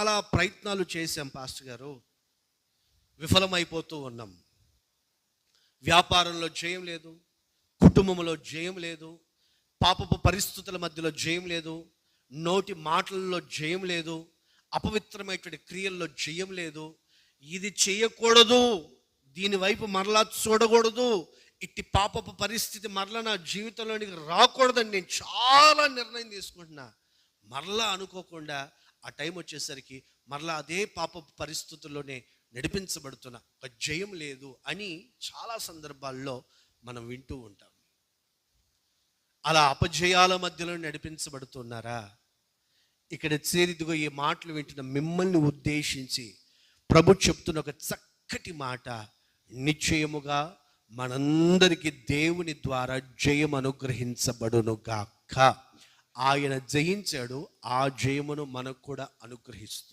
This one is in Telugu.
చాలా ప్రయత్నాలు చేశాం పాస్టర్ గారు. విఫలమైపోతూ ఉన్నాం. వ్యాపారంలో జయం లేదు. కుటుంబంలో జయం లేదు. పాపపు పరిస్థితుల మధ్యలో జయం లేదు. నోటి మాటలలో జయం లేదు. అపవిత్రమైనటువంటి క్రియల్లో జయం లేదు. ఇది చేయకూడదు. దీని వైపు మరలా చూడకూడదు. ఇట్టి పాపపు పరిస్థితి మరలా నా జీవితంలోనికి రాకూడదని నేను చాలా నిర్ణయం తీసుకుంటున్నా. మరలా అనుకోకుండా ఆ టైం వచ్చేసరికి మరలా అదే పాప పరిస్థితుల్లోనే నడిపించబడుతున్న ఒక జయం లేదు అని చాలా సందర్భాల్లో మనం వింటూ ఉంటాం. అలా అపజయాల మధ్యలో నడిపించబడుతున్నారా? ఇక్కడ చేరిదిగో ఈ మాటలు వింటున్న మిమ్మల్ని ఉద్దేశించి ప్రభు చెప్తున్న ఒక చక్కటి మాట నిశ్చయముగా మనందరికీ దేవుని ద్వారా జయం అనుగ్రహించబడును గాక ఆయన జయించాడు ఆ జయమును మనకు కూడా అనుగ్రహిస్తూ